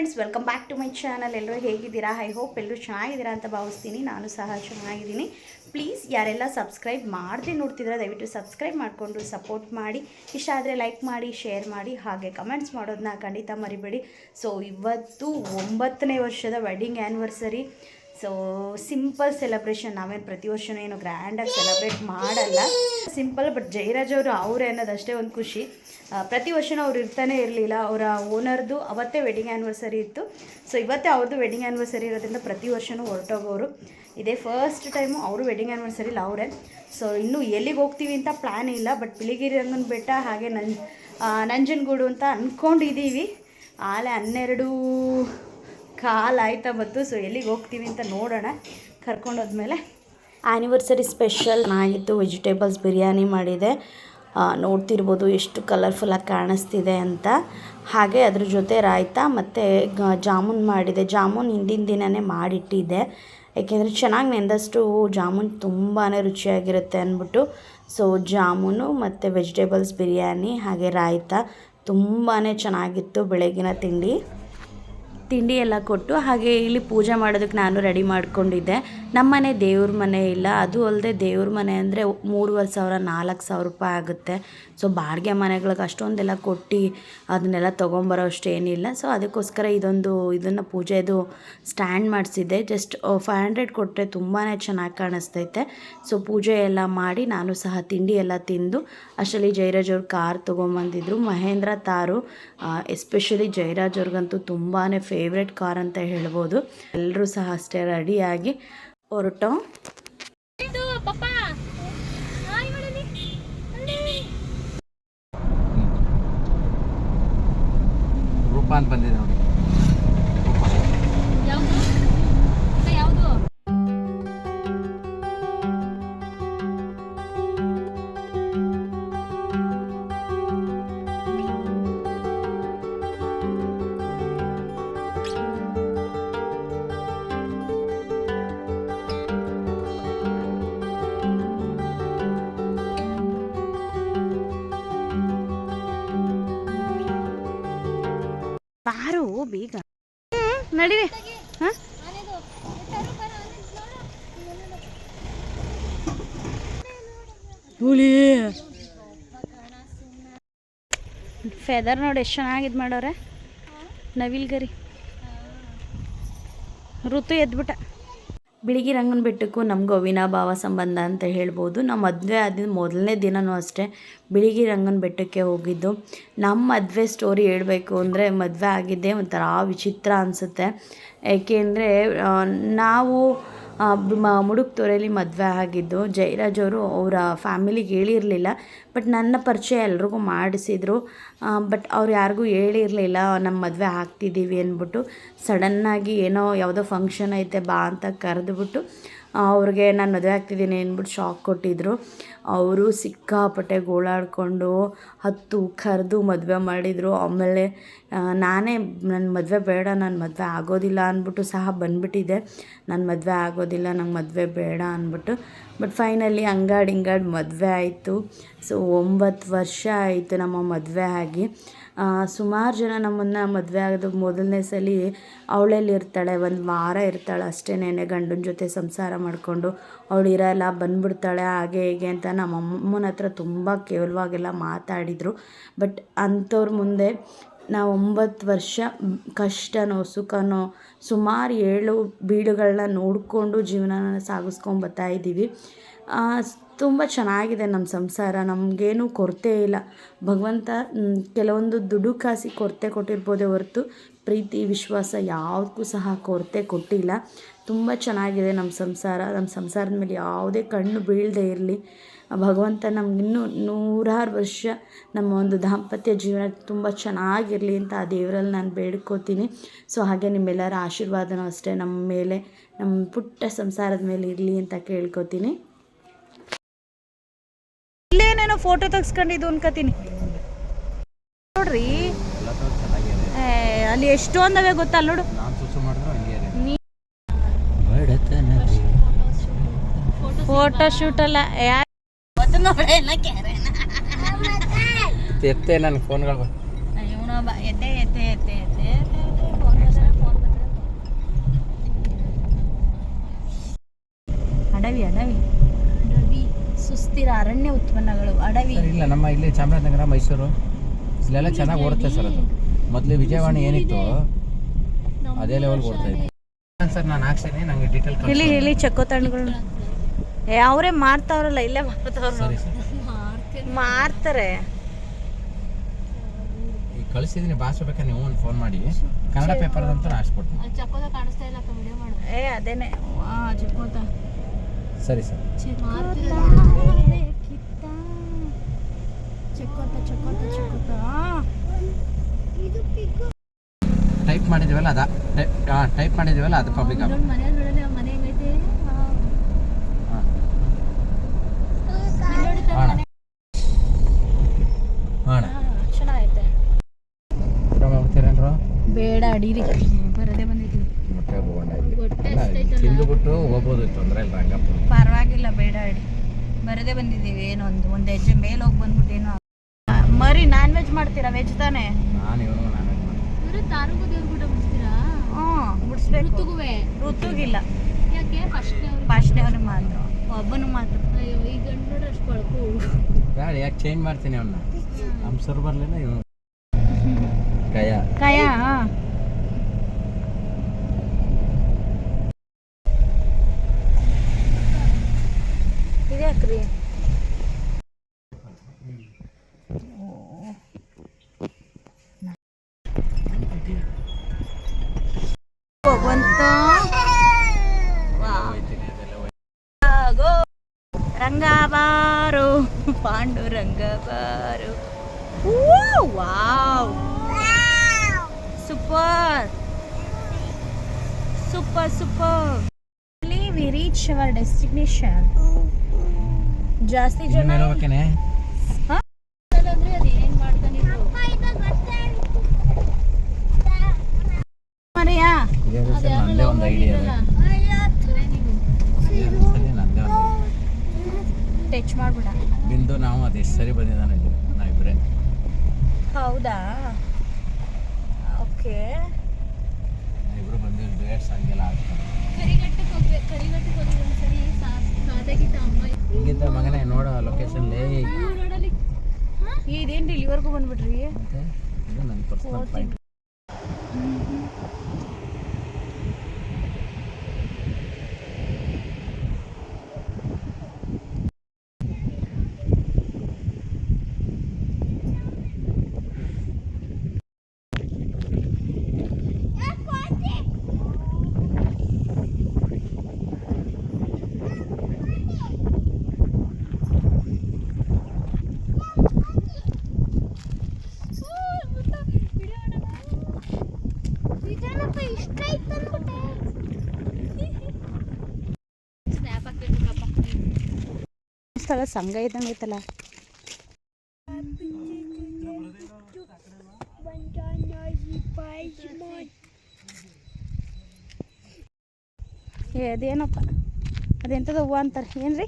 Friends welcome back to my channel ಎಲ್ಲರೂ ಹೇಗಿದ್ದೀರಾ? I hope ಎಲ್ಲರೂ ಚೆನ್ನಾಗಿದ್ದೀರಾ ಅಂತ ಭಾವಿಸ್ತೀನಿ. ನಾನು ಸಹ ಚೆನ್ನಾಗಿದ್ದೀನಿ. ಪ್ಲೀಸ್ ಯಾರೆಲ್ಲ ಸಬ್ಸ್ಕ್ರೈಬ್ ಮಾಡದೆ ನೋಡ್ತಿದ್ರೆ ದಯವಿಟ್ಟು ಸಬ್ಸ್ಕ್ರೈಬ್ ಮಾಡಿಕೊಂಡು ಸಪೋರ್ಟ್ ಮಾಡಿ. ಇಷ್ಟ ಆದರೆ ಲೈಕ್ ಮಾಡಿ ಶೇರ್ ಮಾಡಿ, ಹಾಗೆ ಕಮೆಂಟ್ಸ್ ಮಾಡೋದನ್ನ ಖಂಡಿತ ಮರಿಬೇಡಿ. ಸೊ ಇವತ್ತು ಒಂಬತ್ತನೇ ವರ್ಷದ wedding anniversary so simple celebration ನಾವೇನು ಪ್ರತಿ ವರ್ಷನೂ ಏನು ಗ್ರ್ಯಾಂಡಾಗಿ ಸೆಲೆಬ್ರೇಟ್ ಮಾಡಲ್ಲ. ಸಿಂಪಲ್ ಬಟ್ ಜೈರಾಜ್ ಅವರು ಅವರೇ ಅನ್ನೋದಷ್ಟೇ ಒಂದು ಖುಷಿ. ಪ್ರತಿ ವರ್ಷನೂ ಅವ್ರು ಇರ್ತಾನೆ ಇರಲಿಲ್ಲ. ಅವರ ಓನರ್ದು ಅವತ್ತೇ ವೆಡ್ಡಿಂಗ್ ಆ್ಯನಿವರ್ಸರಿ ಇತ್ತು. ಸೊ ಇವತ್ತೇ ಅವ್ರದ್ದು ವೆಡ್ಡಿಂಗ್ ಆ್ಯನಿವರ್ಸರಿ ಇರೋದ್ರಿಂದ ಪ್ರತಿ ವರ್ಷನೂ ಹೊರಟೋಗೋರು. ಇದೇ ಫಸ್ಟ್ ಟೈಮು ಅವರು ವೆಡ್ಡಿಂಗ್ ಆ್ಯನಿವರ್ಸರಿಲಿ ಅವರೇ. ಸೊ ಇನ್ನೂ ಎಲ್ಲಿಗೆ ಹೋಗ್ತೀವಿ ಅಂತ ಪ್ಲ್ಯಾನ್ ಇಲ್ಲ. ಬಟ್ ಬಿಳಿಗಿರಿ ರಂಗನ ಬೆಟ್ಟ ಹಾಗೆ ನನ್ ನಂಜನಗೂಡು ಅಂತ ಅಂದ್ಕೊಂಡಿದ್ದೀವಿ ಆಲೆ ಹನ್ನೆರಡು ಕಾಲ್ ಆಯ್ತಾ ಬಂತು. ಸೊ ಎಲ್ಲಿಗೆ ಹೋಗ್ತೀವಿ ಅಂತ ನೋಡೋಣ. ಕರ್ಕೊಂಡೋದ್ಮೇಲೆ ಆ್ಯನಿವರ್ಸರಿ ಸ್ಪೆಷಲ್ ಆಗಿತ್ತು ವೆಜಿಟೇಬಲ್ಸ್ ಬಿರಿಯಾನಿ ಮಾಡಿದೆ. ನೋಡ್ತಿರ್ಬೋದು ಎಷ್ಟು ಕಲರ್ಫುಲ್ಲಾಗಿ ಕಾಣಿಸ್ತಿದೆ ಅಂತ. ಹಾಗೆ ಅದ್ರ ಜೊತೆ ರಾಯ್ತ ಮತ್ತು ಜಾಮೂನ್ ಮಾಡಿದೆ. ಜಾಮೂನ್ ಹಿಂದಿನ ದಿನವೇ ಮಾಡಿಟ್ಟಿದ್ದೆ. ಏಕೆಂದರೆ ಚೆನ್ನಾಗಿ ನೆಂದಷ್ಟು ಜಾಮೂನ್ ತುಂಬಾ ರುಚಿಯಾಗಿರುತ್ತೆ ಅಂದ್ಬಿಟ್ಟು ಸೊ ಜಾಮೂನು ಮತ್ತು ವೆಜಿಟೇಬಲ್ಸ್ ಬಿರಿಯಾನಿ ಹಾಗೆ ರಾಯ್ತ ತುಂಬಾ ಚೆನ್ನಾಗಿತ್ತು ಬೆಳಗಿನ ತಿಂಡಿ. ತಿಂಡಿ ಎಲ್ಲ ಕೊಟ್ಟು ಹಾಗೆ ಇಲ್ಲಿ ಪೂಜೆ ಮಾಡೋದಕ್ಕೆ ನಾನು ರೆಡಿ ಮಾಡ್ಕೊಂಡಿದ್ದೆ. ನಮ್ಮನೆ ದೇವ್ರ ಮನೆ ಇಲ್ಲ. ಅದು ಅಲ್ಲದೆ ದೇವ್ರ ಮನೆ ಅಂದರೆ ಮೂರುವರೆ ಸಾವಿರ, ನಾಲ್ಕು ಸಾವಿರ ರೂಪಾಯಿ ಆಗುತ್ತೆ. ಸೊ ಬಾಡಿಗೆ ಮನೆಗಳಿಗೆ ಅಷ್ಟೊಂದೆಲ್ಲ ಕೊಟ್ಟು ಅದನ್ನೆಲ್ಲ ತೊಗೊಂಬರೋ ಅಷ್ಟೇನಿಲ್ಲ ಸೊ ಅದಕ್ಕೋಸ್ಕರ ಇದೊಂದು, ಇದನ್ನು ಪೂಜೆದು ಸ್ಟ್ಯಾಂಡ್ ಮಾಡಿಸಿದ್ದೆ. ಜಸ್ಟ್ ಫೈವ್ ಹಂಡ್ರೆಡ್ ಕೊಟ್ಟರೆ ತುಂಬಾ ಚೆನ್ನಾಗಿ ಕಾಣಿಸ್ತೈತೆ. ಸೊ ಪೂಜೆ ಎಲ್ಲ ಮಾಡಿ ನಾನು ಸಹ ತಿಂಡಿ ಎಲ್ಲ ತಿಂದು, ಅಷ್ಟರಲ್ಲಿ ಜೈರಾಜ್ ಅವ್ರ ಕಾರ್ ತೊಗೊಂಬಂದಿದ್ರು. ಮಹೇಂದ್ರ ತಾರು ಎಸ್ಪೆಷಲಿ ಜೈರಾಜ್ ಅವ್ರಿಗಂತೂ ತುಂಬಾ ಫೇವ್ರೆಟ್ ಕಾರ್ ಅಂತ ಹೇಳ್ಬೋದು. ಎಲ್ಲರೂ ಸಹ ಅಷ್ಟೇ ರೆಡಿಯಾಗಿ ಹೊರಟು. ಬೇಗ. ನಡೀರಿ. ಹಾಂ? ಹುಲಿ. ಫೆದರ್ ನೋಡಿ ಎಷ್ಟು ಚೆನ್ನಾಗಿದ್ ಮಾಡವ್ರೆ ನವಿಲ್ಗರಿ. ಋತು ಎದ್ಬಿಟ್ಟ. ಬಿಳಿಗಿ ರಂಗನ ಬೆಟ್ಟಕ್ಕೂ ನಮ್ಗೆ ಅವಿನಾಭಾವ ಸಂಬಂಧ ಅಂತ ಹೇಳ್ಬೋದು. ನಮ್ಮ ಮದುವೆ ಆದ ಮೊದಲನೇ ದಿನವೂ ಅಷ್ಟೇ ಬಿಳಿಗಿ ರಂಗನ ಬೆಟ್ಟಕ್ಕೆ ಹೋಗಿದ್ದು. ನಮ್ಮ ಮದುವೆ ಸ್ಟೋರಿ ಹೇಳಬೇಕು ಅಂದರೆ ಮದುವೆ ಆಗಿದ್ದೇ ಒಂಥರ ವಿಚಿತ್ರ ಅನಿಸುತ್ತೆ. ಏಕೆಂದರೆ ನಾವು ಮುಡುಕ್ತೋರೆಯಲ್ಲಿ ಮದುವೆ ಆಗಿದ್ದು ಜಯರಾಜ್ ಅವರು ಅವರ ಫ್ಯಾಮಿಲಿಗೆ ಹೇಳಿರಲಿಲ್ಲ ಬಟ್ ನನ್ನ ಪರಿಚಯ ಎಲ್ರಿಗೂ ಮಾಡಿಸಿದ್ರು. ಬಟ್ ಅವ್ರು ಯಾರಿಗೂ ಹೇಳಿರಲಿಲ್ಲ ನಮ್ಮ ಮದುವೆ ಆಗ್ತಿದ್ದೀವಿ ಅಂದ್ಬಿಟ್ಟು. ಸಡನ್ನಾಗಿ ಏನೋ ಯಾವುದೋ ಫಂಕ್ಷನ್ ಐತೆ, ಬಾ ಅಂತ ಕರೆದುಬಿಟ್ಟು ಅವ್ರಿಗೆ ನಾನು ಮದುವೆ ಆಗ್ತಿದ್ದೀನಿ ಅಂದ್ಬಿಟ್ಟು ಶಾಕ್ ಕೊಟ್ಟಿದ್ರು. ಅವರು ಸಿಕ್ಕಾಪಟ್ಟೆ ಗೋಳಾಡಿಕೊಂಡು ಹತ್ತು ಕರೆದು ಮದುವೆ ಮಾಡಿದರು. ಆಮೇಲೆ ನಾನೇ ನನ್ನ ಮದುವೆ ಬೇಡ ನನ್ನ ಮದುವೆ ಆಗೋದಿಲ್ಲ ಅಂದ್ಬಿಟ್ಟು ಸಹ ಬಂದುಬಿಟ್ಟಿದ್ದೆ ನನ್ನ ಮದುವೆ ಆಗೋದಿಲ್ಲ, ನಂಗೆ ಮದುವೆ ಬೇಡ ಅಂದ್ಬಿಟ್ಟು ಬಟ್ ಫೈನಲಿ ಹಂಗಾಡ್ ಹಿಂಗಾಡ್ ಮದುವೆ ಆಯಿತು. ಸೊ ಒಂಬತ್ತು ವರ್ಷ ಆಯಿತು ನಮ್ಮ ಮದುವೆ ಆಗಿ. ಸುಮಾರು ಜನ ನಮ್ಮನ್ನು ಮದುವೆ ಆಗೋದು ಮೊದಲನೇ ಸಲ ಅವಳಲ್ಲಿ ಇರ್ತಾಳೆ, ಒಂದು ವಾರ ಇರ್ತಾಳೆ ಅಷ್ಟೇನೆ ಗಂಡನ ಜೊತೆ ಸಂಸಾರ ಮಾಡಿಕೊಂಡು. ಅವಳು ಇರೋಲ್ಲ, ಬಂದ್ಬಿಡ್ತಾಳೆ, ಹಾಗೆ ಹೀಗೆ ಅಂತ ನಮ್ಮ ಅಮ್ಮನ ಹತ್ರ ತುಂಬ ಕೇವಲವಾಗೆಲ್ಲ ಮಾತಾಡಿದರು. ಬಟ್ ಅಂಥವ್ರ ಮುಂದೆ ನಾವು ಒಂಬತ್ತು ವರ್ಷ ಕಷ್ಟನೋ, ಸುಖನೋ ಸುಮಾರು ಏಳು ಬೀಡುಗಳನ್ನ ನೋಡಿಕೊಂಡು ಜೀವನನ ಸಾಗಿಸ್ಕೊಂಡು ಬರ್ತಾ ಇದ್ದೀವಿ. ತುಂಬ ಚೆನ್ನಾಗಿದೆ ನಮ್ಮ ಸಂಸಾರ. ನಮಗೇನು ಕೊರತೆ ಇಲ್ಲ. ಭಗವಂತ ಕೆಲವೊಂದು ದುಡ್ಡು ಕಾಸಿ ಕೊರತೆ ಕೊಟ್ಟಿರ್ಬೋದೇ ಹೊರತು ಪ್ರೀತಿ, ವಿಶ್ವಾಸ ಯಾವುದಕ್ಕೂ ಸಹ ಕೊರತೆ ಕೊಟ್ಟಿಲ್ಲ. ತುಂಬ ಚೆನ್ನಾಗಿದೆ ನಮ್ಮ ಸಂಸಾರ. ನಮ್ಮ ಸಂಸಾರದ ಮೇಲೆ ಯಾವುದೇ ಕಣ್ಣು ಬೀಳದೇ ಇರಲಿ. ಭಗವಂತ ನಮಗಿನ್ನೂ ನೂರಾರು ವರ್ಷ ನಮ್ಮ ಒಂದು ದಾಂಪತ್ಯ ಜೀವನ ತುಂಬ ಚೆನ್ನಾಗಿರಲಿ ಅಂತ ಆ ದೇವರಲ್ಲಿ ನಾನು ಬೇಡ್ಕೋತೀನಿ. ಸೊ ಹಾಗೆ ನಿಮ್ಮೆಲ್ಲರ ಆಶೀರ್ವಾದನೂ ಅಷ್ಟೇ ನಮ್ಮ ಮೇಲೆ ನಮ್ಮ ಪುಟ್ಟ ಸಂಸಾರದ ಮೇಲೆ ಇರಲಿ ಅಂತ ಕೇಳ್ಕೋತೀನಿ. ಇಲ್ಲೇನೇನೋ ಫೋಟೋ ತೆಗ್ಸ್ಕೊಂಡಿದ್ದು ಅನ್ಕೋತೀನಿ. ನೋಡ್ರಿ. ಅಲ್ಲಿ ಎಷ್ಟೊಂದವೆ ಗೊತ್ತಲ್ಲ ನೋಡು. ಫೋಟೋ ಶೂಟ್ ಅಲ್ಲ. ಎತ್ತೆ ನನ್ನ ಫೋನ್ಗಳು ಇವನು ಎದ್ದೆ ಎದ್ದೆ ಎದ್ದೆ ಅಡವಿ ಅಡವಿ. ಅಡವಿ ಸುಸ್ಥಿರ ಅರಣ್ಯ ಉತ್ಪನ್ನಗಳು ಅಡವಿ. ಇಲ್ಲ ನಮ್ಮ ಇಲ್ಲಿ ಚಾಮರಾಜನಗರ ಮೈಸೂರು. ಇಲ್ಲೆಲ್ಲ ಚೆನ್ನಾಗಿ ಓಡುತ್ತೆ ಸರ್ ಅದು. ಮೊದಲು ವಿಜಯವಾಣಿ ಏನಿತ್ತು ಅದೇ ಲೆವೆಲ್ ಓಡ್ತಾ ಸರ್ ನಾನು ಹಾಕ್ಸೇನೆ ನನಗೆ ಡೀಟೇಲ್ ಹೇಳಿ ಹೇಳಿ ಏ ಅವರೇ ಮಾರ್ತಾವ್ರಲ್ಲ ಇಲ್ಲೇ ಮಾರ್ತಾವ್ರ ಮಾರ್ತಾರೆ. ಕಳಿಸಿದೀನಿ ಕಳಿಸಿದ್ದೀನಿ ಭಾಷೆ ಬೇಕಾದ್ರೆ ನೀವು ಒಂದು ಫೋನ್ ಮಾಡಿ. ಕನ್ನಡ ಪೇಪರ್ ಅಂತ ಹಾಕ್ಸ್ಕೊಡ್ತೀನಿ ಚಕ್ಕೋದ ಕಾಣಿಸ್ತಾ ಇಲ್ಲ ಅಕ್ಕ ವಿಡಿಯೋ ಮಾಡು ಏ ಅದೇನೆ. ವಾ ಚಕ್ಕೋದ ಸರಿ ಸರ್. ಚಕ್ಕೋತ ಚಕ್ಕೋತ ಚಕ್ಕೋತ ಟೈಪ್ ಮಾಡಿದೀವಲ್ಲ ಅದ. ಟೈಪ್ ಮಾಡಿದೀವಲ್ಲ ಅದು ಪಬ್ಲಿಕ್ ಆಗ ನೋಡ್ ಮನೆ ನೋಡಲ್ಲ ಮನೆ ಹೆಂಗೈತೆ ಹಾಂ ನೋಡಿ ಹಾಂ ಹಾಂ ಚೆನ್ನಾಗೈತೆ. ಬೇಡ ಅಡೀರಿ. ಬರದೇ. ತಿಂದುಬಿಟ್ಟು ಹೋಗ್ಬೋದು ತೊಂದರೆ ಇಲ್ಲ ರಂಗಪ್ಪ ಪರವಾಗಿಲ್ಲ ಬೇಡ ಅಡಿ. ಬರದೇ ಬಂದಿದ್ದೀವಿ ಏನೋ ಒಂದು ಒಂದು ಹೆಜ್ಜೆ ಮೇಲೆ ಹೋಗಿ ಬಂದ್ಬಿಟ್ಟು ಏನೋ. ಮರಿ ನಾನ್ ವೆಜ್ ಮಾಡ್ತೀರಾ? ವೆಜ್ ತಾನೆ? ನಾನು ಇವನು ನಾನು ಇವ್ರು ತಾರುಗೂ ದೇವ್ರ ಕೂಡ ಬಿಡ್ತೀರಾ ಹ್ಞೂ ಬಿಡಿಸ್ಬೇಕು ಋತುಗಿಲ್ಲ. ಯಾಕೆ? ಫಸ್ಟ್ ಅವ್ರು ಪಾಶ್ನೆ ಅವನಿಗೆ ಮಾತ್ರ. ಒಬ್ಬನು ಮಾತ್ರ. ಅಯ್ಯೋ ಈ ಗಂಡು ನೋಡ್ರೆ ಅಷ್ಟು ಕೊಳಕು ಬೇಡ ಯಾಕೆ ಚೇಂಜ್ ಮಾಡ್ತೀನಿ ಅವನ್ನ ಹಂಸರು ಬರಲಿಲ್ಲ ಇವನು. ಕಯ. ಕಾಯ ಬಂತು ರಂಗ ಬಾರು ಪಾಂಡು ರಂಗ ಬಾರು wow super super super we reach our destination ಜಾಸ್ತಿ ಜನ ಮರೆಯಾ? ಒಂದು ಐಡಿಯಾ ಸರಿ ನಂದೇ ಒಂದು ಟಚ್ ಮಾಡ್ಬಿಡ ಬಿಂದು ನಾವು ಅದು ಎಷ್ಟು ಸರಿ ಬಂದಿದ್ದಾನೆ ನಾವಿಬ್ಬರೇ ಹೌದಾ? ಓಕೆ. ಇಬ್ಬರು ಬಂದಿದ್ದು ಡೇಟ್ಸ್ ಹಂಗೆಲ್ಲ ಆಗ್ತಾರೆ ಕರಿಘಟ್ಟಕ್ಕೆ ಹೋಗ್ಬೇಕು ಕರಿಘಟ್ಟಕ್ಕೆ ಹೋಗಿ ಒಂದ್ಸರಿ ಕಾದಾಗಿದ್ದ ಅಮ್ಮ. ಹಿಂಗಿದ್ದ ಮಗನೇ ನೋಡೋ ರೋಡಲ್ಲಿ ಇದೇನ್ರಿ ಇಲ್ಲಿವರೆಗೂ ಬಂದ್ಬಿಟ್ರಿ? ಇದು ನನ್ನ ಪರ್ಸನಲ್ ಪಾಯಿಂಟ್ ಸ್ಥಳ ಸಂಘ ಇದ್ದಂಗೆ ಐತಲ್ಲ. ಅದೇನಪ್ಪ? ಅದೆಂಥದ್ದು ಹೂವು ಅಂತಾರೆ? ಏನ್ರಿ?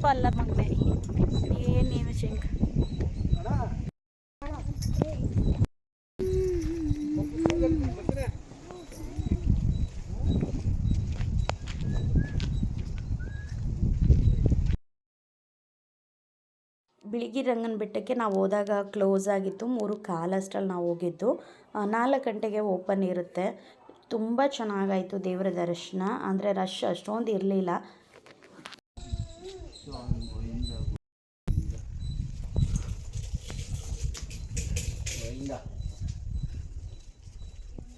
ಪುಷ್ಪ ಅಲ್ಲ ಮಗನೇ. ಏನೇನು ಬಿಳಿಗಿ ರಂಗನ ಬೆಟ್ಟಕ್ಕೆ ನಾವು ಹೋದಾಗ ಕ್ಲೋಸ್ ಆಗಿತ್ತು. ಮೂರು ಕಾಲಷ್ಟರಲ್ಲಿ ನಾವು ಹೋಗಿದ್ದು. ನಾಲ್ಕು ಗಂಟೆಗೆ ಓಪನ್ ಇರುತ್ತೆ. ತುಂಬ ಚೆನ್ನಾಗಾಯಿತು ದೇವರ ದರ್ಶನ. ಅಂದರೆ ರಶ್ ಅಷ್ಟೊಂದು ಇರಲಿಲ್ಲ.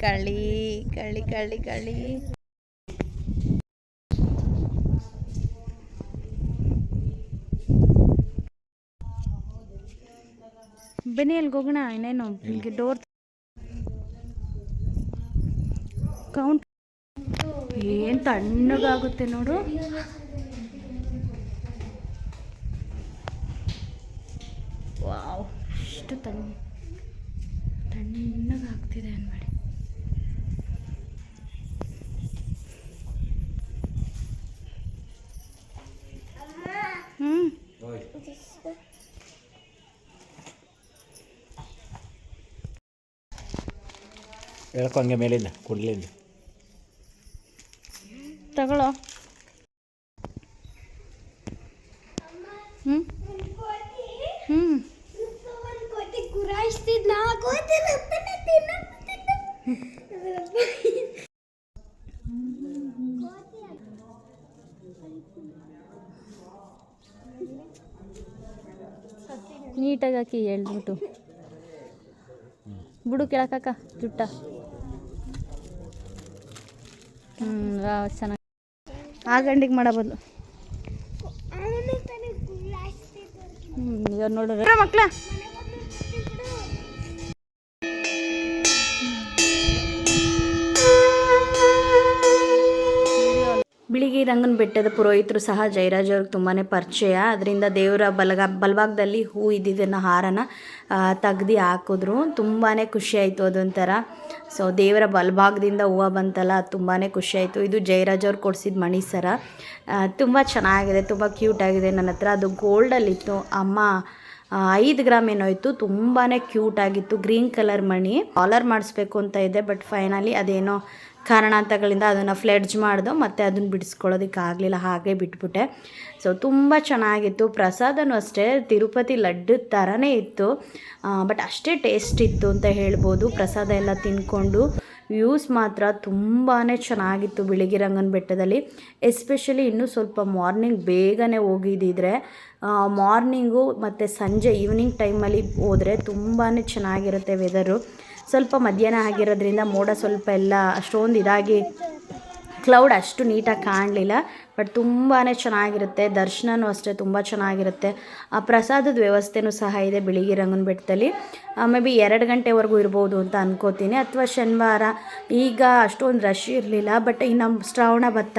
ಕಳಿ ಕಳಿ ಕಳಿ ಕಳ್ಳಿ ಬನ್ನಿ ಅಲ್ಲಿಗೆ ಹೋಗೋಣ ಇನ್ನೇನು ಇಲ್ಲಿಗೆ ಡೋರ್ ಕೌಂಟ್ ಏನು ತಣ್ಣಗಾಗುತ್ತೆ ನೋಡು ವಾವ್ ಎಷ್ಟು ತಣ್ಣ ತಣ್ಣಗಾಗ್ತಿದೆ ಅನ್ಬೇಡಿ ಹೇಳ್ಕೊ ಹಂಗೆ ಮೇಲಿಂದ ಕುಡ್ಲಿಂದ. ತಗೊಳ್ಳೋ ಹ್ಞೂ ಹ್ಞೂ ನೀಟಾಗಿ ಹಾಕಿ ಹೇಳ್ಬಿಟ್ಟು. ಬಿಡು ಕೆಳಕಾಕ ಜುಟ್ಟ ಹ್ಞೂ ಚೆನ್ನಾಗಿ ಆ ಗಂಡಿಗೆ ಮಾಡೋ ಬದಲು. ಹ್ಞೂ ಇವಾಗ ನೋಡ್ರಿ. ಮಕ್ಳ? ಬಿಳಿಗಿ ರಂಗನ ಬೆಟ್ಟದ ಪುರೋಹಿತರು ಸಹ ಜಯರಾಜ್ ಅವ್ರಿಗೆ ತುಂಬಾ ಪರಿಚಯ. ಅದರಿಂದ ದೇವರ ಬಲಗ, ಬಲಭಾಗದಲ್ಲಿ ಹೂ ಇದ್ದಿದ್ದನ್ನು ಹಾರನ ತೆಗ್ದು ಹಾಕಿದ್ರು. ತುಂಬಾ ಖುಷಿಯಾಯಿತು ಅದೊಂಥರ. ಸೊ ದೇವರ ಬಲಭಾಗದಿಂದ ಹೂವು ಬಂತಲ್ಲ ತುಂಬಾ ಖುಷಿಯಾಯಿತು ಇದು ಜಯರಾಜ್ ಅವ್ರು ಕೊಡಿಸಿದ ಮಣಿ ಸರ. ತುಂಬ ಚೆನ್ನಾಗಿದೆ, ತುಂಬ ಕ್ಯೂಟ್ ಆಗಿದೆ ನನ್ನ ಹತ್ರ. ಅದು ಗೋಲ್ಡಲ್ಲಿತ್ತು ಅಮ್ಮ ಐದು ಗ್ರಾಮ್ ಏನೋ ಇತ್ತು. ತುಂಬಾ ಕ್ಯೂಟ್ ಆಗಿತ್ತು. ಗ್ರೀನ್ ಕಲರ್ ಮಣಿ. ಕಾಲರ್ ಮಾಡಿಸ್ಬೇಕು ಅಂತ ಇದೆ ಬಟ್ ಫೈನಲಿ ಅದೇನೋ ಕಾರಣಾಂತಗಳಿಂದ ಅದನ್ನು ಫ್ಲೆಡ್ಜ್ ಮಾಡಿದೋ ಮತ್ತು ಅದನ್ನು ಬಿಡಿಸ್ಕೊಳ್ಳೋದಕ್ಕೆ ಆಗಲಿಲ್ಲ ಹಾಗೆ ಬಿಟ್ಬಿಟ್ಟೆ. ಸೊ ತುಂಬ ಚೆನ್ನಾಗಿತ್ತು. ಪ್ರಸಾದನೂ ಅಷ್ಟೇ, ತಿರುಪತಿ ಲಡ್ಡು ಥರನೇ ಇತ್ತು. ಬಟ್ ಅಷ್ಟೇ ಟೇಸ್ಟ್ ಇತ್ತು ಅಂತ ಹೇಳ್ಬೋದು. ಪ್ರಸಾದ ಎಲ್ಲ ತಿನ್ಕೊಂಡು ವ್ಯೂಸ್ ಮಾತ್ರ ತುಂಬಾ ಚೆನ್ನಾಗಿತ್ತು ಬಿಳಿಗಿರಂಗನ ಬೆಟ್ಟದಲ್ಲಿ. ಎಸ್ಪೆಷಲಿ ಇನ್ನೂ ಸ್ವಲ್ಪ ಮಾರ್ನಿಂಗ್ ಬೇಗನೆ ಹೋಗಿದ್ದಿದ್ರೆ ಮಾರ್ನಿಂಗು ಮತ್ತು ಸಂಜೆ ಈವ್ನಿಂಗ್ ಟೈಮಲ್ಲಿ ಹೋದರೆ ತುಂಬಾ ಚೆನ್ನಾಗಿರುತ್ತೆ ವೆದರು ಸ್ವಲ್ಪ ಮಧ್ಯಾಹ್ನ ಆಗಿರೋದ್ರಿಂದ ಮೋಡ ಸ್ವಲ್ಪ ಎಲ್ಲ ಅಷ್ಟೊಂದು ಇದಾಗಿ ಕ್ಲೌಡ್ ಅಷ್ಟು ನೀಟಾಗಿ ಕಾಣಲಿಲ್ಲ ಬಟ್ ತುಂಬಾ ಚೆನ್ನಾಗಿರುತ್ತೆ. ದರ್ಶನವೂ ಅಷ್ಟೇ ತುಂಬ ಚೆನ್ನಾಗಿರುತ್ತೆ. ಆ ಪ್ರಸಾದದ ವ್ಯವಸ್ಥೆನೂ ಸಹ ಇದೆ ಬಿಳಿಗಿರಂಗನ ಬೆಟ್ಟದಲ್ಲಿ. ಮೇ ಬಿ ಎರಡು ಗಂಟೆವರೆಗೂ ಇರ್ಬೋದು ಅಂತ ಅನ್ಕೋತೀನಿ. ಅಥವಾ ಶನಿವಾರ, ಈಗ ಅಷ್ಟೊಂದು ರಶ್ ಇರಲಿಲ್ಲ ಬಟ್ ಇನ್ನು ಶ್ರಾವಣ ಭತ್ತ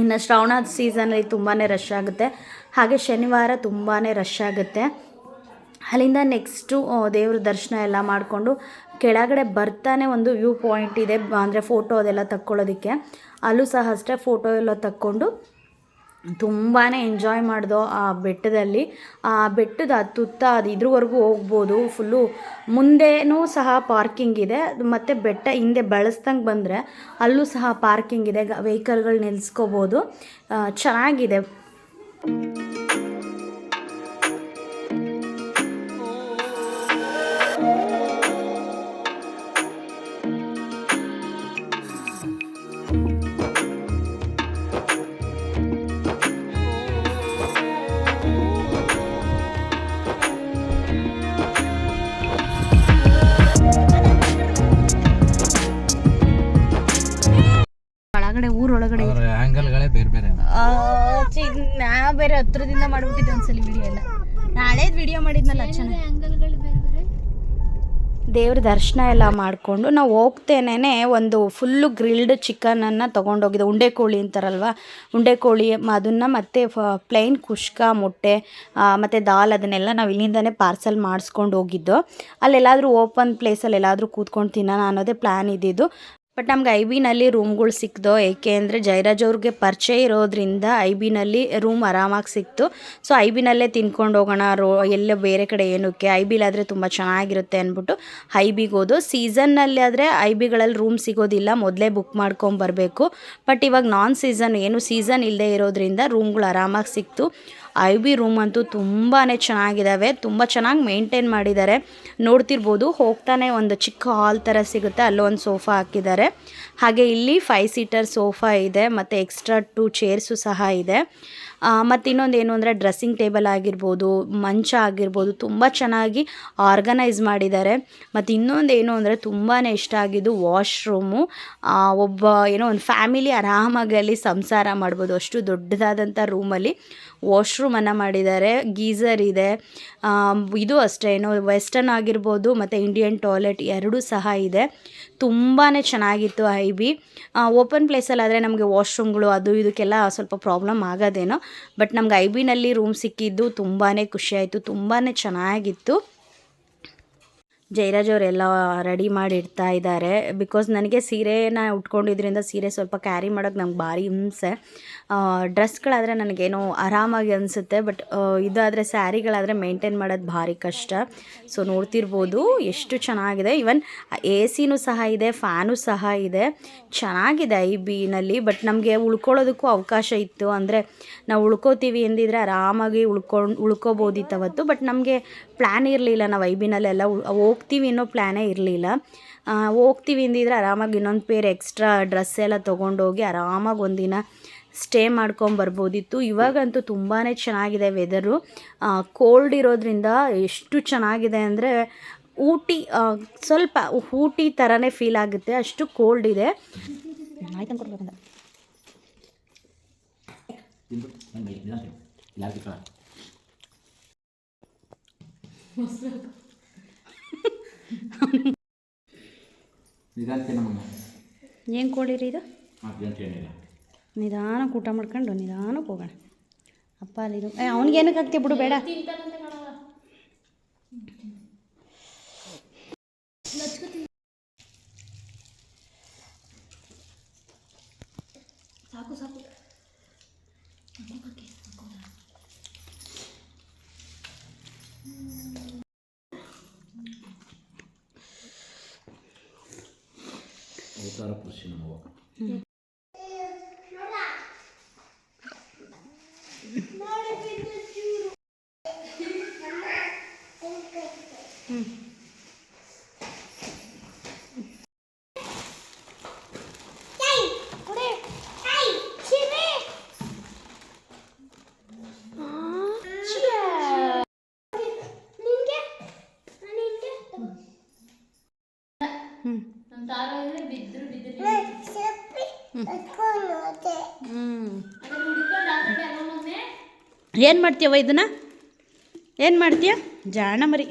ಇನ್ನು ಶ್ರಾವಣ ಸೀಸನಲ್ಲಿ ತುಂಬಾ ರಶ್ ಆಗುತ್ತೆ. ಹಾಗೆ ಶನಿವಾರ ತುಂಬಾ ರಶ್ ಆಗುತ್ತೆ. ಅಲ್ಲಿಂದ ನೆಕ್ಸ್ಟು ದೇವ್ರ ದರ್ಶನ ಎಲ್ಲ ಮಾಡಿಕೊಂಡು ಕೆಳಗಡೆ ಬರ್ತಾನೆ ಒಂದು ವ್ಯೂ ಪಾಯಿಂಟ್ ಇದೆ, ಅಂದರೆ ಫೋಟೋ ಅದೆಲ್ಲ ತಕ್ಕೊಳ್ಳೋದಕ್ಕೆ. ಅಲ್ಲೂ ಸಹ ಅಷ್ಟೇ ಫೋಟೋ ಎಲ್ಲ ತಕ್ಕೊಂಡು ತುಂಬಾ ಎಂಜಾಯ್ ಮಾಡಿದೋ ಆ ಬೆಟ್ಟದಲ್ಲಿ. ಆ ಬೆಟ್ಟದ ತುತ್ತ ಅದು ಇದ್ರವರೆಗೂ ಹೋಗ್ಬೋದು, ಫುಲ್ಲು ಮುಂದೆನೂ ಸಹ ಪಾರ್ಕಿಂಗ್ ಇದೆ. ಮತ್ತು ಬೆಟ್ಟ ಹಿಂದೆ ಬೆಳೆಸ್ದಂಗೆ ಬಂದರೆ ಅಲ್ಲೂ ಸಹ ಪಾರ್ಕಿಂಗ್ ಇದೆ ವೆಹಿಕಲ್ಗಳು ನಿಲ್ಲಿಸ್ಕೋಬೋದು ಚೆನ್ನಾಗಿದೆ. ದೇವ್ರ ದರ್ಶನ ಎಲ್ಲ ಮಾಡಿಕೊಂಡು ನಾವು ಹೋಗ್ತೇನೆ ಒಂದು ಫುಲ್ಲು ಗ್ರಿಲ್ಡ್ ಚಿಕನನ್ನು ತೊಗೊಂಡೋಗಿದ್ದೆ. ಉಂಡೆ ಕೋಳಿ ಅಂತಾರಲ್ವ? ಉಂಡೆ ಕೋಳಿ, ಅದನ್ನು ಮತ್ತು ಪ್ಲೈನ್ ಕುಷ್ಕ, ಮೊಟ್ಟೆ ಮತ್ತು ದಾಲ್ ಅದನ್ನೆಲ್ಲ ನಾವು ಇಲ್ಲಿಂದನೇ ಪಾರ್ಸಲ್ ಮಾಡಿಸ್ಕೊಂಡು ಹೋಗಿದ್ದು ಅಲ್ಲೆಲ್ಲಾದರೂ ಓಪನ್ ಪ್ಲೇಸಲ್ಲಿ ಎಲ್ಲಾದರೂ ಕೂತ್ಕೊಂಡು ತಿನ್ನೋಣ ಅನ್ನೋದೇ ಪ್ಲ್ಯಾನ್ ಇದ್ದಿದ್ದು. ಬಟ್ ನಮ್ಗೆ ಐ ಬಿನಲ್ಲಿ ರೂಮ್ಗಳು ಸಿಕ್ತೋ ಏಕೆ ಅಂದರೆ ಜೈರಾಜ್ ಅವ್ರಿಗೆ ಪರಿಚಯ ಇರೋದ್ರಿಂದ ಐ ಬಿನಲ್ಲಿ ರೂಮ್ ಆರಾಮಾಗಿ ಸಿಕ್ತು. ಸೊ ಐ ಬಿನಲ್ಲೇ ತಿನ್ಕೊಂಡು ಹೋಗೋಣ, ರೋ, ಎಲ್ಲ ಬೇರೆ ಕಡೆ ಏನಕ್ಕೆ ಐ ಬಿಲಾದರೆ ತುಂಬ ಚೆನ್ನಾಗಿರುತ್ತೆ ಅಂದ್ಬಿಟ್ಟು ಐ ಬಿಗೆ ಹೋದು. ಸೀಸನ್ನಲ್ಲಿ ಆದರೆ ಐ ಬಿಗಳಲ್ಲಿ ರೂಮ್ ಸಿಗೋದಿಲ್ಲ, ಮೊದಲೇ ಬುಕ್ ಮಾಡ್ಕೊಂಬರ್ಬೇಕು ಬಟ್ ಇವಾಗ ನಾನ್ ಸೀಸನ್ ಏನು ಸೀಸನ್ ಇಲ್ಲದೆ ಇರೋದ್ರಿಂದ ರೂಮ್ಗಳು ಆರಾಮಾಗಿ ಸಿಕ್ತು. ಐ ಬಿ ರೂಮ್ ಅಂತೂ ತುಂಬಾ ಚೆನ್ನಾಗಿದ್ದಾವೆ ತುಂಬ ಚೆನ್ನಾಗಿ ಮೇಂಟೈನ್ ಮಾಡಿದ್ದಾರೆ. ನೋಡ್ತಿರ್ಬೋದು, ಹೋಗ್ತಾನೆ ಒಂದು ಚಿಕ್ಕ ಹಾಲ್ ಥರ ಸಿಗುತ್ತೆ. ಅಲ್ಲೊಂದು ಸೋಫಾ ಹಾಕಿದ್ದಾರೆ. ಹಾಗೆ ಇಲ್ಲಿ ಫೈವ್ ಸೀಟರ್ ಸೋಫಾ ಇದೆ, ಮತ್ತು ಎಕ್ಸ್ಟ್ರಾ ಟೂ ಚೇರ್ಸು ಸಹ ಇದೆ. ಮತ್ತು ಇನ್ನೊಂದು ಏನು ಅಂದರೆ ಡ್ರೆಸ್ಸಿಂಗ್ ಟೇಬಲ್ ಆಗಿರ್ಬೋದು, ಮಂಚ ಆಗಿರ್ಬೋದು, ತುಂಬ ಚೆನ್ನಾಗಿ ಆರ್ಗನೈಸ್ ಮಾಡಿದ್ದಾರೆ. ಮತ್ತು ಇನ್ನೊಂದು ಏನು ಅಂದರೆ ತುಂಬಾ ಇಷ್ಟ ಆಗಿದ್ದು ವಾಶ್ರೂಮು ಒಬ್ಬ ಏನೋ ಒಂದು ಫ್ಯಾಮಿಲಿ ಆರಾಮಾಗಿ ಅಲ್ಲಿ ಸಂಸಾರ ಮಾಡ್ಬೋದು. ಅಷ್ಟು ದೊಡ್ಡದಾದಂಥ ರೂಮಲ್ಲಿ ವಾಶ್ರೂಮನ್ನು ಮಾಡಿದ್ದಾರೆ. ಗೀಝರ್ ಇದೆ. ಇದು ಅಷ್ಟೇ. ಏನೋ ವೆಸ್ಟರ್ನ್ ಆಗಿರ್ಬೋದು, ಮತ್ತು ಇಂಡಿಯನ್ ಟಾಯ್ಲೆಟ್ ಎರಡೂ ಸಹ ಇದೆ. ತುಂಬಾ ಚೆನ್ನಾಗಿತ್ತು ಐ ಬಿ ಓಪನ್ ಪ್ಲೇಸಲ್ಲಾದರೆ ನಮಗೆ ವಾಶ್ರೂಮ್ಗಳು ಅದು ಇದಕ್ಕೆಲ್ಲ ಸ್ವಲ್ಪ ಪ್ರಾಬ್ಲಮ್ ಆಗೋದೇನೋ. ಬಟ್ ನಮ್ಗೆ ಐ ಬಿನಲ್ಲಿ ರೂಮ್ ಸಿಕ್ಕಿದ್ದು ತುಂಬಾ ಖುಷಿಯಾಯಿತು ತುಂಬಾ ಚೆನ್ನಾಗಿತ್ತು. ಜಯರಾಜ್ ಅವರೆಲ್ಲ ರೆಡಿ ಮಾಡಿ ಇಡ್ತಾ ಇದ್ದಾರೆ. ಬಿಕಾಸ್ ನನಗೆ ಸೀರೆನ ಉಟ್ಕೊಂಡಿದ್ರಿಂದ ಸೀರೆ ಸ್ವಲ್ಪ ಕ್ಯಾರಿ ಮಾಡೋಕ್ಕೆ ನಂಗೆ ಭಾರಿ ಹಿಂಸೆ. ಡ್ರೆಸ್ಗಳಾದರೆ ನನಗೇನೋ ಆರಾಮಾಗಿ ಅನಿಸುತ್ತೆ, ಬಟ್ ಇದಾದರೆ ಸ್ಯಾರಿಗಳಾದರೆ ಮೇಂಟೈನ್ ಮಾಡೋದು ಭಾರಿ ಕಷ್ಟ. ಸೊ ನೋಡ್ತಿರ್ಬೋದು ಎಷ್ಟು ಚೆನ್ನಾಗಿದೆ. ಇವನ್ ಎ ಸಿನೂ ಸಹ ಇದೆ, ಫ್ಯಾನು ಸಹ ಇದೆ. ಚೆನ್ನಾಗಿದೆ ಐ ಬಿನಲ್ಲಿ ಬಟ್ ನಮಗೆ ಉಳ್ಕೊಳ್ಳೋದಕ್ಕೂ ಅವಕಾಶ ಇತ್ತು. ಅಂದರೆ ನಾವು ಉಳ್ಕೋತೀವಿ ಎಂದಿದ್ರೆ ಆರಾಮಾಗಿ ಉಳ್ಕೊಂಡು ಉಳ್ಕೋಬೋದಿತ್ತು ಅವತ್ತು, ಬಟ್ ನಮಗೆ ಪ್ಲ್ಯಾನ್ ಇರಲಿಲ್ಲ. ನಾವು ಐ ಬಿನಲ್ಲೆಲ್ಲ ಹೋಗ್ತೀವಿ ಅನ್ನೋ ಪ್ಲ್ಯಾನೇ ಇರಲಿಲ್ಲ. ಹೋಗ್ತೀವಿ ಅಂದಿದ್ರೆ ಆರಾಮಾಗಿ ಇನ್ನೊಂದು ಪೇರ್ ಎಕ್ಸ್ಟ್ರಾ ಡ್ರೆಸ್ ಎಲ್ಲ ತೊಗೊಂಡೋಗಿ ಆರಾಮಾಗಿ ಒಂದಿನ ಸ್ಟೇ ಮಾಡ್ಕೊಂಬರ್ಬೋದಿತ್ತು ಇವಾಗಂತೂ ತುಂಬಾ ಚೆನ್ನಾಗಿದೆ ವೆದರು ಕೋಲ್ಡ್ ಇರೋದ್ರಿಂದ ಎಷ್ಟು ಚೆನ್ನಾಗಿದೆ ಅಂದರೆ ಊಟಿ ಸ್ವಲ್ಪ ಊಟಿ ಥರನೇ ಫೀಲ್ ಆಗುತ್ತೆ. ಅಷ್ಟು ಕೋಲ್ಡ್ ಇದೆ. ಏನು ಕೋಳಿರಿ ಇದು? ನಿಧಾನಕ್ಕೆ ಊಟ ಮಾಡ್ಕೊಂಡು ನಿಧಾನಕ್ಕೆ ಹೋಗೋಣ. ಅಪ್ಪ ಅಲ್ಲಿದು ಏನಕ್ಕೆ ಹಾಕ್ತೀಯ ಬಿಡು ಬೇಡ ತಿಂತಾನಂತೆ ಕಣವ ಸಾಕು ಸಾಕು ಅವತಾರ ಪುರುಷ ನಮ್ಮವ್ವ ನಮ್ಮ ತಾರ ಬಿದ್ರು ಬಿದ್ರು ಹ್ಞೂ ಅದನ್ನ ಹುಡ್ಕೊಂಡು ಆಮೇಲೆ ಅಮ್ಮಮ್ಮನೆ ಏನು ಮಾಡ್ತೀಯವ ಇದನ್ನ? ಏನು ಮಾಡ್ತೀಯ? ಜಾಣ ಮರಿ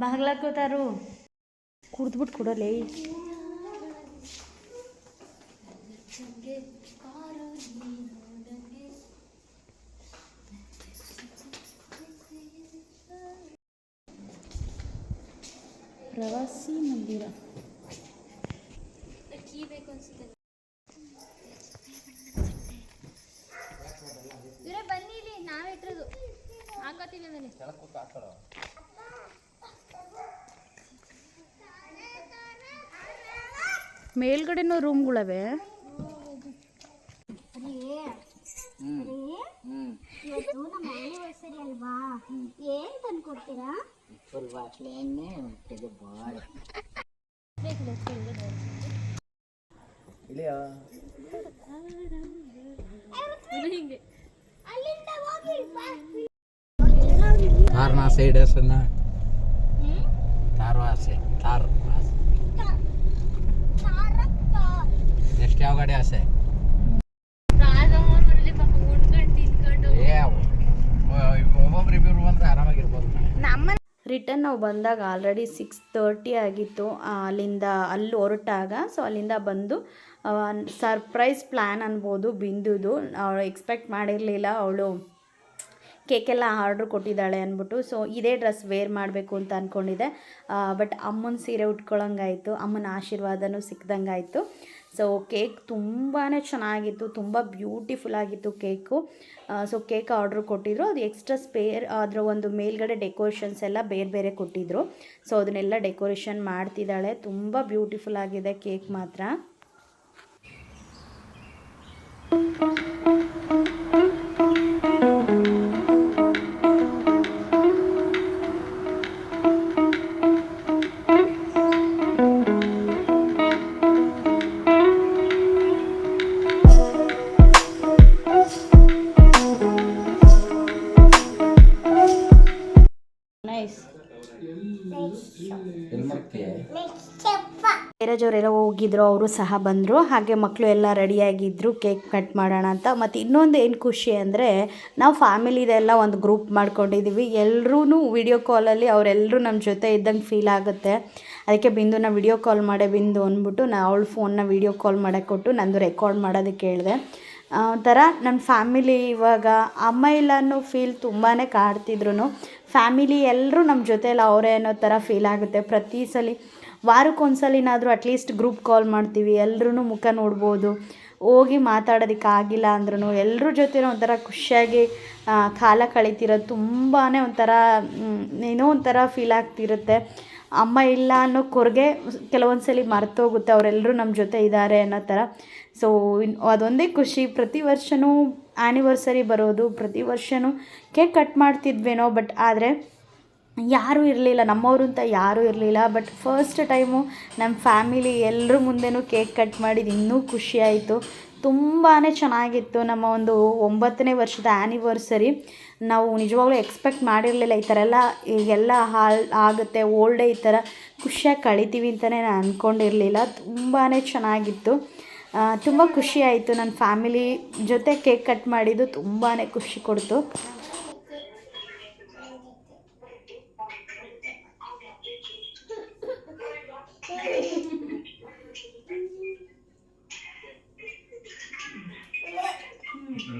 ಬಾಗ್ಲಾಕೋತಾರು ಕುಡ್ದ್ಬಿಟ್ಟು ಕೊಡಲೇ ಪ್ರವಾಸಿ ಮಂದಿರ ಕೀ ಬೇಕು ಅನ್ಸುತ್ತೆ ಇವರೇ ಬನ್ನಿ ಇಲ್ಲಿ ನಾವೇ ಇಟ್ಟಿರೋದು ಹಾಕೋತೀವಿ ಆಮೇಲೆ ಮೇಲ್ಗಡೆನೂ ರೂಮ್ಗಳವೆ. ಇವತ್ತು ನಮ್ಮ ಆನಿವರ್ಸರಿ ಅಲ್ವಾ ಏನ್ ತಂದ್ಕೊಡ್ತೀರಾ ಹಿಂಗೆ ಅಲ್ಲಿಂದ ಹೋಗಿ ತಾರ್ನ ಸೈಡ್ ಹೆಸರನ್ನ ತಾರು ಆಸೆ ತಾರ್ ನೆಕ್ಸ್ಟ್ ಯಾವ ಗಾಡಿ ಆಸೆ? ಬಂದ್ರೆ ಆರಾಮಾಗಿರ್ಬೋದು ರಿಟರ್ನ್ ನಾವು ಬಂದಾಗ ಆಲ್ರೆಡಿ ಸಿಕ್ಸ್ ತರ್ಟಿ ಆಗಿತ್ತು. ಅಲ್ಲಿಂದ ಅಲ್ಲಿ ಹೊರಟಾಗ ಸೊ ಅಲ್ಲಿಂದ ಬಂದು ಸರ್ಪ್ರೈಸ್ ಪ್ಲ್ಯಾನ್ ಅನ್ಬೋದು ಬಿಂದುದು. ಅವಳು ಎಕ್ಸ್ಪೆಕ್ಟ್ ಮಾಡಿರಲಿಲ್ಲ ಅವಳು ಕೇಕೆಲ್ಲ ಆರ್ಡ್ರ್ ಕೊಟ್ಟಿದ್ದಾಳೆ ಅಂದ್ಬಿಟ್ಟು ಸೊ ಇದೇ ಡ್ರೆಸ್ ವೇರ್ ಮಾಡಬೇಕು ಅಂತ ಅಂದ್ಕೊಂಡಿದ್ದೆ ಬಟ್ ಅಮ್ಮನ ಸೀರೆ ಉಟ್ಕೊಳ್ಳೋಂಗಾಯಿತು ಅಮ್ಮನ ಆಶೀರ್ವಾದನೂ ಸಿಕ್ದಂಗಾಯಿತು. ಸೊ ಕೇಕ್ ತುಂಬಾ ಚೆನ್ನಾಗಿತ್ತು, ತುಂಬ ಬ್ಯೂಟಿಫುಲ್ ಆಗಿತ್ತು ಕೇಕು ಸೊ ಕೇಕ್ ಆರ್ಡ್ರ್ ಕೊಟ್ಟಿದ್ರು. ಅದು ಎಕ್ಸ್ಟ್ರಾ ಸ್ಪೇರ್ ಅದರ ಒಂದು ಮೇಲ್ಗಡೆ ಡೆಕೋರೇಷನ್ಸ್ ಎಲ್ಲ ಬೇರೆ ಬೇರೆ ಕೊಟ್ಟಿದ್ರು. ಸೊ ಅದನ್ನೆಲ್ಲ ಡೆಕೋರೇಷನ್ ಮಾಡ್ತಿದ್ದಾಳೆ. ತುಂಬ ಬ್ಯೂಟಿಫುಲ್ ಆಗಿದೆ ಕೇಕ್ ಮಾತ್ರ. ಬೇರೆಜವರೆಲ್ಲ ಹೋಗಿದ್ರು, ಅವರು ಸಹ ಬಂದರು. ಹಾಗೆ ಮಕ್ಕಳು ಎಲ್ಲ ರೆಡಿಯಾಗಿದ್ದರು ಕೇಕ್ ಕಟ್ ಮಾಡೋಣ ಅಂತ. ಮತ್ತು ಇನ್ನೊಂದು ಏನು ಖುಷಿ ಅಂದರೆ, ನಾವು ಫ್ಯಾಮಿಲಿದೆಲ್ಲ ಒಂದು ಗ್ರೂಪ್ ಮಾಡ್ಕೊಂಡಿದ್ದೀವಿ ಎಲ್ಲರೂ ವಿಡಿಯೋ ಕಾಲಲ್ಲಿ ಅವರೆಲ್ಲರೂ ನಮ್ಮ ಜೊತೆ ಇದ್ದಂಗೆ ಫೀಲ್ ಆಗುತ್ತೆ. ಅದಕ್ಕೆ ಬಿಂದುನ ವಿಡಿಯೋ ಕಾಲ್ ಮಾಡೇ, ಬಿಂದು ಅಂದ್ಬಿಟ್ಟು ನಾ ಅವಳು ಫೋನ್ನ ವಿಡಿಯೋ ಕಾಲ್ ಮಾಡೋಕೆ ಕೊಟ್ಟು ನಂದು ರೆಕಾರ್ಡ್ ಮಾಡೋದಕ್ಕೆ ಹೇಳಿದೆ ಒಂಥರ ನನ್ನ ಫ್ಯಾಮಿಲಿ ಇವಾಗ ಅಮ್ಮ ಇಲ್ಲ ಫೀಲ್ ತುಂಬಾ ಕಾಡ್ತಿದ್ರು ಫ್ಯಾಮಿಲಿ ಎಲ್ಲರೂ ನಮ್ಮ ಜೊತೆಯಲ್ಲಿ ಅವರೇ ಅನ್ನೋ ಥರ ಫೀಲ್ ಆಗುತ್ತೆ. ಪ್ರತಿ ಸಲ ವಾರಕ್ಕೊಂದ್ಸಲಿನಾದರೂ ಅಟ್ಲೀಸ್ಟ್ ಗ್ರೂಪ್ ಕಾಲ್ ಮಾಡ್ತೀವಿ ಎಲ್ಲರೂ ಮುಖ ನೋಡ್ಬೋದು, ಹೋಗಿ ಮಾತಾಡೋದಕ್ಕೆ ಆಗಿಲ್ಲ ಅಂದ್ರೂ ಎಲ್ಲರ ಜೊತೆನೂ ಒಂಥರ ಖುಷಿಯಾಗಿ ಕಾಲ ಕಳೀತಿರೋದು ತುಂಬಾ ಒಂಥರ ಏನೋ ಒಂಥರ ಫೀಲ್ ಆಗ್ತಿರುತ್ತೆ. ಅಮ್ಮ ಇಲ್ಲ ಅನ್ನೋ ಕೊರಗೆ ಕೆಲವೊಂದು ಸಲ ಮರ್ತೋಗುತ್ತೆ ಅವರೆಲ್ಲರೂ ನಮ್ಮ ಜೊತೆ ಇದ್ದಾರೆ ಅನ್ನೋ ಥರ ಸೊ ಅದೊಂದೇ ಖುಷಿ. ಪ್ರತಿ ವರ್ಷವೂ ಆ್ಯನಿವರ್ಸರಿ ಬರೋದು, ಪ್ರತಿ ವರ್ಷವೂ ಕೇಕ್ ಕಟ್ ಮಾಡ್ತಿದ್ವೇನೋ ಬಟ್ ಆದರೆ ಯಾರೂ ಇರಲಿಲ್ಲ, ನಮ್ಮವರು ಅಂತ ಯಾರೂ ಇರಲಿಲ್ಲ ಬಟ್ ಫಸ್ಟ್ ಟೈಮು ನಮ್ಮ ಫ್ಯಾಮಿಲಿ ಎಲ್ಲರ ಮುಂದೆನೂ ಕೇಕ್ ಕಟ್ ಮಾಡಿದ್ದು ಇನ್ನೂ ಖುಷಿಯಾಯಿತು ತುಂಬಾ ಚೆನ್ನಾಗಿತ್ತು ನಮ್ಮ ಒಂದು ಒಂಬತ್ತನೇ ವರ್ಷದ ಆ್ಯನಿವರ್ಸರಿ ನಾವು ನಿಜವಾಗ್ಲೂ ಎಕ್ಸ್ಪೆಕ್ಟ್ ಮಾಡಿರಲಿಲ್ಲ ಈ ಥರ ಎಲ್ಲ, ಈಗೆಲ್ಲ ಹಾಲ್ ಆಗುತ್ತೆ ಓಲ್ಡ್ ಈ ಥರ ಖುಷಿಯಾಗಿ ಕಳಿತೀವಿ ಅಂತಲೇ ನಾನು ಅಂದ್ಕೊಂಡಿರಲಿಲ್ಲ ತುಂಬಾ ಚೆನ್ನಾಗಿತ್ತು. ತುಂಬ ಖುಷಿಯಾಯಿತು ನನ್ನ ಫ್ಯಾಮಿಲಿ ಜೊತೆ ಕೇಕ್ ಕಟ್ ಮಾಡಿದ್ದು ತುಂಬಾ ಖುಷಿ ಕೊಡ್ತು.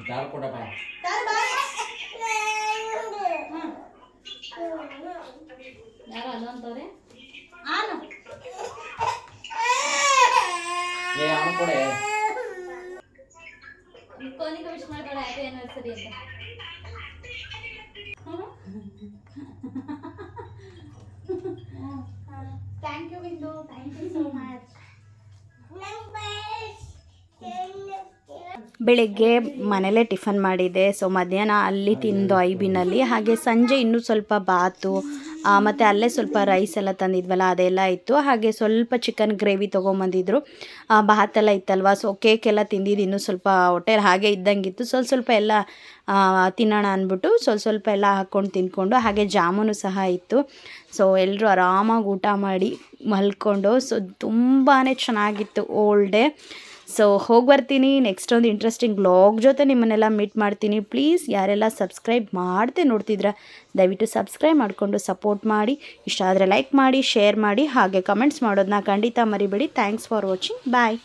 ಕಾರ್ ಕೊಡಪ್ಪ ಯಾರು ಅಲ್ಲಂತವ್ರೆ ಏ ಅವನು ಕೊಡೆ ಕೊನಿಗೆ ವಿಶ್ ಮಾಡ್ತಾಳೆ ಹ್ಯಾಪಿ ಆನಿವರ್ಸರಿ ಅಂತ ಬೆಳಿಗ್ಗೆ ಮನೆಯಲ್ಲೇ ಟಿಫನ್ ಮಾಡಿದೆ. ಸೊ ಮಧ್ಯಾಹ್ನ ಅಲ್ಲಿ ತಿಂದು ಐಬಿನಲ್ಲಿ. ಹಾಗೆ ಸಂಜೆ ಇನ್ನೂ ಸ್ವಲ್ಪ ಬಾತು ಮತ್ತು ಅಲ್ಲೇ ಸ್ವಲ್ಪ ರೈಸ್ ಎಲ್ಲ ತಂದಿದ್ವಲ್ಲ, ಅದೆಲ್ಲ ಇತ್ತು. ಹಾಗೆ ಸ್ವಲ್ಪ ಚಿಕನ್ ಗ್ರೇವಿ ತೊಗೊಂಬಂದಿದ್ರು. ಬಾತ್ ಎಲ್ಲ ಇತ್ತಲ್ವ? ಸೊ ಕೇಕ್ ಎಲ್ಲ ತಿಂದಿದ್ದು ಇನ್ನೂ ಸ್ವಲ್ಪ ಹೊಟ್ಟೆ ಹಾಗೆ ಇದ್ದಂಗಿತ್ತು. ಸ್ವಲ್ಪ ಸ್ವಲ್ಪ ಎಲ್ಲ ತಿನ್ನೋಣ ಅಂದ್ಬಿಟ್ಟು ಸ್ವಲ್ಪ ಸ್ವಲ್ಪ ಎಲ್ಲ ಹಾಕ್ಕೊಂಡು ತಿಂದ್ಕೊಂಡು ಹಾಗೆ ಜಾಮೂನು ಸಹ ಇತ್ತು. ಸೊ ಎಲ್ಲರೂ ಆರಾಮಾಗಿ ಊಟ ಮಾಡಿ ಮಲ್ಕೊಂಡು ಸೊ ತುಂಬಾ ಚೆನ್ನಾಗಿತ್ತು ಓಲ್ಡ್ ಡೇ. ಸೊ ಹೋಗಿ ಬರ್ತೀನಿ. ನೆಕ್ಸ್ಟ್ ಒಂದು ಇಂಟ್ರೆಸ್ಟಿಂಗ್ ಬ್ಲಾಗ್ ಜೊತೆ ನಿಮ್ಮನ್ನೆಲ್ಲ ಮೀಟ್ ಮಾಡ್ತೀನಿ. ಪ್ಲೀಸ್ ಯಾರೆಲ್ಲ ಸಬ್ಸ್ಕ್ರೈಬ್ ಮಾಡದೆ ನೋಡ್ತಿದ್ರ ದಯವಿಟ್ಟು ಸಬ್ಸ್ಕ್ರೈಬ್ ಮಾಡಿಕೊಂಡು ಸಪೋರ್ಟ್ ಮಾಡಿ. ಇಷ್ಟ ಆದರೆ ಲೈಕ್ ಮಾಡಿ ಶೇರ್ ಮಾಡಿ, ಹಾಗೆ ಕಮೆಂಟ್ಸ್ ಮಾಡೋದನ್ನ ಖಂಡಿತ ಮರಿಬೇಡಿ. Thanks for watching bye